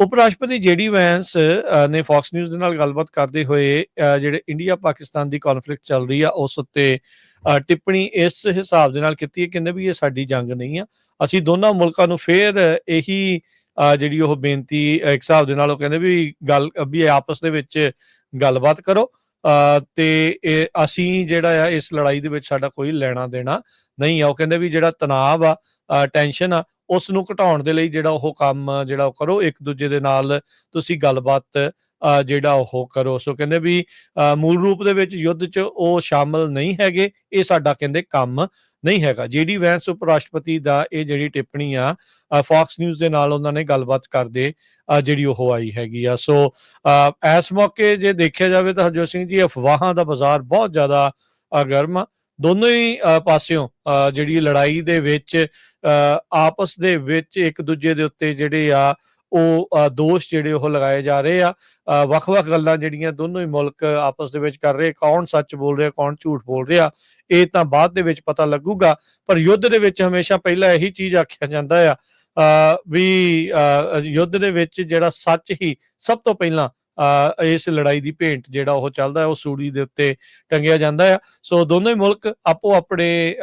ਉਪ ਰਾਸ਼ਟਰਪਤੀ ਜੇਡੀ ਵੈਂਸ ਨੇ Fox news ਦੇ ਨਾਲ ਗੱਲਬਾਤ ਕਰਦੇ ਹੋਏ ਜਿਹੜੇ ਇੰਡੀਆ ਪਾਕਿਸਤਾਨ ਦੀ ਕਨਫਲਿਕਟ ਚੱਲ ਰਹੀ ਆ ਉਸ ਉੱਤੇ ਟਿੱਪਣੀ ਇਸ ਹਿਸਾਬ ਦੇ ਨਾਲ ਕੀਤੀ ਹੈ ਕਹਿੰਦੇ ਵੀ ਇਹ ਸਾਡੀ ਜੰਗ ਨਹੀਂ ਆ। ਅਸੀਂ ਦੋਨਾਂ ਮੁਲਕਾਂ ਨੂੰ ਫੇਰ ਇਹੀ ਜਿਹੜੀ ਉਹ ਬੇਨਤੀ ਇੱਕ ਹਿਸਾਬ ਦੇ ਨਾਲ ਉਹ ਕਹਿੰਦੇ ਵੀ ਗੱਲ ਵੀ ਇਹ ਆਪਸ ਦੇ ਵਿੱਚ ਗੱਲਬਾਤ ਕਰੋ। ਅ, ਤੇ ਅਸੀਂ ਜਿਹੜਾ ਆ ਇਸ ਲੜਾਈ ਦੇ ਵਿੱਚ ਸਾਡਾ ਕੋਈ ਲੈਣਾ ਦੇਣਾ ਨਹੀਂ ਆ। ਉਹ ਕਹਿੰਦੇ ਵੀ ਜਿਹੜਾ ਤਣਾਅ ਆ ਟੈਨਸ਼ਨ ਆ ਉਸ ਨੂੰ ਘਟਾਉਣ ਦੇ ਲਈ ਜਿਹੜਾ ਉਹ ਕੰਮ ਜਿਹੜਾ ਉਹ ਕਰੋ ਇੱਕ ਦੂਜੇ ਦੇ ਨਾਲ ਤੁਸੀਂ ਗੱਲਬਾਤ ਜਿਹੜਾ ਉਹ ਕਰੋ। ਸੋ ਕਹਿੰਦੇ ਵੀ ਮੂਲ ਰੂਪ ਦੇ ਵਿੱਚ ਯੁੱਧ 'ਚ ਉਹ ਸ਼ਾਮਲ ਨਹੀਂ ਹੈਗੇ ਇਹ ਸਾਡਾ ਕਹਿੰਦੇ ਕੰਮ ਨਹੀਂ ਹੈਗਾ। ਜੀਡੀ ਵੈਂਸ ਉਪ ਰਾਸ਼ਟਰਪਤੀ ਦਾ ਇਹ ਜਿਹੜੀ ਟਿੱਪਣੀ ਆ ਫੌਕਸ ਨਿਊਜ਼ ਦੇ ਨਾਲ ਉਹਨਾਂ ਨੇ ਗੱਲਬਾਤ ਕਰਦੇ ਜਿਹੜੀ ਉਹ ਆਈ ਹੈਗੀ ਆ। ਸੋ ਇਸ ਮੌਕੇ ਜੇ ਦੇਖਿਆ ਜਾਵੇ ਤਾਂ ਹਰਜੋਤ ਸਿੰਘ ਜੀ ਅਫਵਾਹਾਂ ਦਾ ਬਾਜ਼ਾਰ ਬਹੁਤ ਜ਼ਿਆਦਾ ਅ, ਗਰਮ ਆ ਦੋਨੋਂ ਹੀ ਪਾਸਿਓਂ ਜਿਹੜੀ ਲੜਾਈ ਦੇ ਵਿੱਚ ਅ, ਆਪਸ ਦੇ ਵਿੱਚ ਇੱਕ ਦੂਜੇ ਦੇ ਉੱਤੇ ਜਿਹੜੇ ਆ ਉਹ ਦੋਸ਼ ਜਿਹੜੇ ਉਹ ਲਗਾਏ ਜਾ ਰਹੇ ਆ। ਵੱਖ-ਵੱਖ ਗੱਲਾਂ ਜਿਹੜੀਆਂ ਦੋਨੋਂ ਹੀ ਮੁਲਕ ਆਪਸ ਦੇ ਵਿੱਚ ਕਰ ਰਹੇ ਕੌਣ ਸੱਚ ਬੋਲ ਰਿਹਾ ਕੌਣ ਝੂਠ ਬੋਲ ਰਿਹਾ ਇਹ ਤਾਂ ਬਾਅਦ ਦੇ ਵਿੱਚ ਪਤਾ ਲੱਗੂਗਾ। ਪਰ ਯੁੱਧ ਦੇ ਵਿੱਚ ਹਮੇਸ਼ਾ ਪਹਿਲਾਂ ਇਹੀ ਚੀਜ਼ ਆਖਿਆ ਜਾਂਦਾ ਆ ਵੀ ਯੁੱਧ ਦੇ ਵਿੱਚ ਜਿਹੜਾ ਸੱਚ ਹੀ ਸਭ ਤੋਂ ਪਹਿਲਾਂ ਇਸ ਲੜਾਈ ਦੀ ਭੇਂਟ ਜਿਹੜਾ ਉਹ ਚੱਲਦਾ ਹੈ ਉਹ ਸੂਰੀ ਦੇ ਉੱਤੇ ਟੰਗਿਆ ਜਾਂਦਾ ਆ ਸੋ ਦੋਨੋਂ ਹੀ ਮੁਲਕ ਆਪੋ ਆਪਣੇ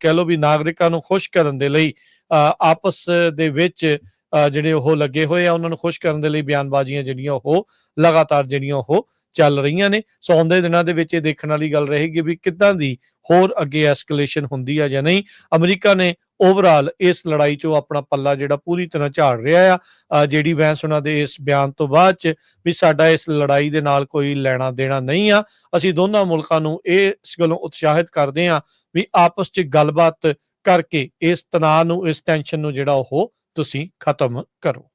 ਕਹਿ ਲਓ ਵੀ ਨਾਗਰਿਕਾਂ ਨੂੰ ਖੁਸ਼ ਕਰਨ ਦੇ ਲਈ ਅ, ਆਪਸ ਦੇ ਵਿੱਚ ਅ, ਜਿਹੜੇ ਉਹ ਲੱਗੇ ਹੋਏ ਆ ਉਹਨਾਂ ਨੂੰ ਖੁਸ਼ ਕਰਨ ਦੇ ਲਈ ਬਿਆਨਬਾਜ਼ੀਆਂ ਜਿਹੜੀਆਂ ਉਹ ਲਗਾਤਾਰ ਜਿਹੜੀਆਂ ਉਹ ਚੱਲ ਰਹੀਆਂ ਨੇ। ਸੋ ਆਉਂਦੇ ਦਿਨਾਂ ਦੇ ਵਿੱਚ ਇਹ ਦੇਖਣ ਵਾਲੀ ਗੱਲ ਰਹੇਗੀ ਵੀ ਕਿੱਦਾਂ ਦੀ ਹੋਰ ਅੱਗੇ ਐਸਕੇਲੇਸ਼ਨ ਹੁੰਦੀ ਆ ਜਾਂ ਨਹੀਂ। ਅਮਰੀਕਾ ਨੇ ਓਵਰਆਲ ਇਸ ਲੜਾਈ 'ਚੋਂ ਆਪਣਾ ਪੱਲਾ ਜਿਹੜਾ ਪੂਰੀ ਤਰ੍ਹਾਂ ਝਾੜ ਰਿਹਾ ਆ। ਜਿਹੜੀ ਵੈਂਸ ਉਹਨਾਂ ਦੇ ਇਸ ਬਿਆਨ ਤੋਂ ਬਾਅਦ 'ਚ ਵੀ ਸਾਡਾ ਇਸ ਲੜਾਈ ਦੇ ਨਾਲ ਕੋਈ ਲੈਣਾ ਦੇਣਾ ਨਹੀਂ ਆ। ਅਸੀਂ ਦੋਨਾਂ ਮੁਲਕਾਂ ਨੂੰ ਇਹ ਇਸ ਗੱਲੋਂ ਉਤਸ਼ਾਹਿਤ ਕਰਦੇ ਆ ਵੀ ਆਪਸ 'ਚ ਗੱਲਬਾਤ ਕਰਕੇ ਇਸ ਤਣਾਅ ਨੂੰ, ਇਸ ਟੈਨਸ਼ਨ ਨੂੰ ਜਿਹੜਾ ਉਹ ਤੁਸੀਂ ਖਤਮ ਕਰੋ।